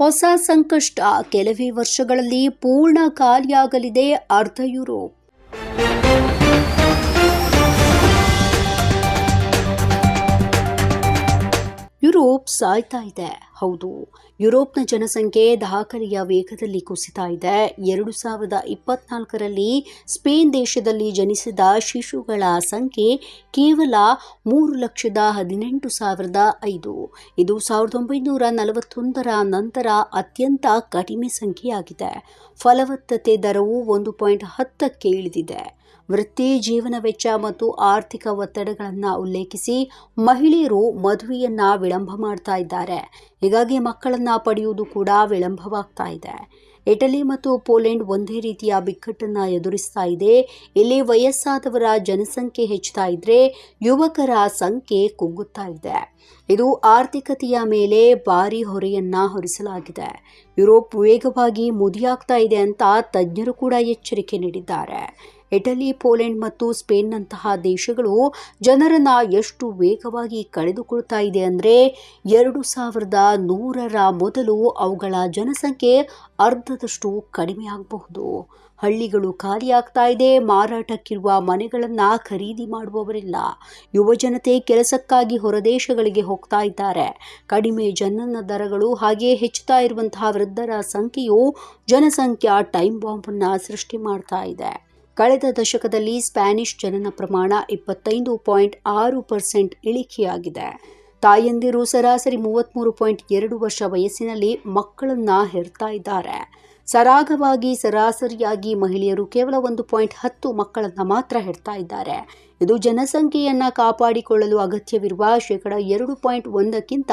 ಹೊಸ ಸಂಕಷ್ಟ ಕೆಲವೇ ವರ್ಷಗಳಲ್ಲಿ ಪೂರ್ಣ ಖಾಲಿಯಾಗಲಿದೆ ಅರ್ಧ ಯುರೋಪ್. ಯುರೋಪ್ ಸಾಯ್ತಾ ಇದೆ ಹೌದು, ಯುರೋಪ್ನ ಜನಸಂಖ್ಯೆ ದಾಖಲೆಯ ವೇಗದಲ್ಲಿ ಕುಸಿತಾ ಇದೆ ಎರಡು ಸಾವಿರದ ಇಪ್ಪತ್ನಾಲ್ಕರಲ್ಲಿ ಸ್ಪೇನ್ ದೇಶದಲ್ಲಿ ಜನಿಸಿದ ಶಿಶುಗಳ ಸಂಖ್ಯೆ ಕೇವಲ ಮೂರು ಲಕ್ಷದ ಹದಿನೆಂಟು ಸಾವಿರದ ಐದು. ಇದು ಸಾವಿರದ ಒಂಬೈನೂರ ನಲವತ್ತೊಂದರ ನಂತರ ಅತ್ಯಂತ ಕಡಿಮೆ ಸಂಖ್ಯೆಯಾಗಿದೆ. ಫಲವತ್ತತೆ ದರವು ಒಂದು ಪಾಯಿಂಟ್ ಹತ್ತಕ್ಕೆ ಇಳಿದಿದೆ. ವೃತ್ತಿ, ಜೀವನ ವೆಚ್ಚ ಮತ್ತು ಆರ್ಥಿಕ ಒತ್ತಡಗಳನ್ನು ಉಲ್ಲೇಖಿಸಿ ಮಹಿಳೆಯರು ಮದುವೆಯನ್ನು ವಿಳಂಬ ಮಾಡ್ತಾ ಇದ್ದಾರೆ. ಹೀಗಾಗಿ ಮಕ್ಕಳನ್ನು ಪಡೆಯುವುದು ಕೂಡ ವಿಳಂಬವಾಗ್ತಾ ಇದೆ. ಇಟಲಿ ಮತ್ತು ಪೋಲೆಂಡ್ ಒಂದೇ ರೀತಿಯ ಬಿಕ್ಕಟ್ಟನ್ನು ಎದುರಿಸ್ತಾ ಇದೆ. ಇಲ್ಲಿ ವಯಸ್ಸಾದವರ ಜನಸಂಖ್ಯೆ ಹೆಚ್ಚುತ್ತಾ ಇದ್ರೆ ಯುವಕರ ಸಂಖ್ಯೆ ಕುಗ್ಗುತ್ತಾ ಇದೆ. ಇದು ಆರ್ಥಿಕತೆಯ ಮೇಲೆ ಭಾರಿ ಹೊರೆಯನ್ನ ಹೊರಿಸಲಾಗಿದೆ. ಯುರೋಪ್ ವೇಗವಾಗಿ ಮುದಿಯಾಗ್ತಾ ಇದೆ ಅಂತ ತಜ್ಞರು ಕೂಡ ಎಚ್ಚರಿಕೆ ನೀಡಿದ್ದಾರೆ. ಇಟಲಿ, ಪೋಲೆಂಡ್ ಮತ್ತು ಸ್ಪೇನ್ನಂತಹ ದೇಶಗಳು ಜನರನ್ನ ಎಷ್ಟು ವೇಗವಾಗಿ ಕಳೆದುಕೊಳ್ತಾ ಇದೆ ಅಂದರೆ ಎರಡು ಸಾವಿರದ ನೂರರ ಮೊದಲು ಅವುಗಳ ಜನಸಂಖ್ಯೆ ಅರ್ಧದಷ್ಟು ಕಡಿಮೆ ಆಗಬಹುದು. ಹಳ್ಳಿಗಳು ಖಾಲಿಯಾಗ್ತಾ ಇದೆ, ಮಾರಾಟಕ್ಕಿರುವ ಮನೆಗಳನ್ನು ಖರೀದಿ ಮಾಡುವವರಿಲ್ಲ. ಯುವಜನತೆ ಕೆಲಸಕ್ಕಾಗಿ ಹೊರದೇಶಗಳಿಗೆ ಹೋಗ್ತಾ ಇದ್ದಾರೆ. ಕಡಿಮೆ ಜನನ ದರಗಳು ಹಾಗೆಯೇ ಹೆಚ್ಚುತ್ತಾ ಇರುವಂತಹ ವೃದ್ಧರ ಸಂಖ್ಯೆಯು ಜನಸಂಖ್ಯಾ ಟೈಮ್ ಬಾಂಬನ್ನು ಸೃಷ್ಟಿ ಮಾಡ್ತಾ ಇದೆ. ಕಳೆದ ದಶಕದಲ್ಲಿ ಸ್ಪ್ಯಾನಿಷ್ ಜನನ ಪ್ರಮಾಣ ಇಪ್ಪತ್ತೈದು ಪಾಯಿಂಟ್ ಆರು ಪರ್ಸೆಂಟ್ ಇಳಿಕೆಯಾಗಿದೆ. ತಾಯಂದಿರು ಸರಾಸರಿ ಮೂವತ್ತ್ಮೂರು ಪಾಯಿಂಟ್ ಎರಡು ವರ್ಷ ವಯಸ್ಸಿನಲ್ಲಿ ಮಕ್ಕಳನ್ನು ಹೆರ್ತಾ ಇದ್ದಾರೆ. ಸರಾಗವಾಗಿ ಸರಾಸರಿಯಾಗಿ ಮಹಿಳೆಯರು ಕೇವಲ ಒಂದು ಪಾಯಿಂಟ್ ಹತ್ತು ಮಕ್ಕಳನ್ನು ಮಾತ್ರ ಹೆರ್ತಾ ಇದ್ದಾರೆ. ಇದು ಜನಸಂಖ್ಯೆಯನ್ನು ಕಾಪಾಡಿಕೊಳ್ಳಲು ಅಗತ್ಯವಿರುವ ಶೇಕಡ ಎರಡು ಪಾಯಿಂಟ್ ಒಂದಕ್ಕಿಂತ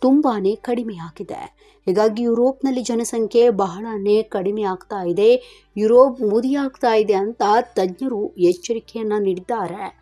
ತುಂಬಾನೇ ಕಡಿಮೆಯಾಗಿದೆ ಹೀಗಾಗಿ ಯುರೋಪ್ನಲ್ಲಿ ಜನಸಂಖ್ಯೆ ಬಹಳನೇ ಕಡಿಮೆ ಆಗ್ತಾ ಇದೆ. ಯುರೋಪ್ ಮುದಿಯಾಗ್ತಾ ಇದೆ ಅಂತ ತಜ್ಞರು ಎಚ್ಚರಿಕೆಯನ್ನು ನೀಡಿದ್ದಾರೆ.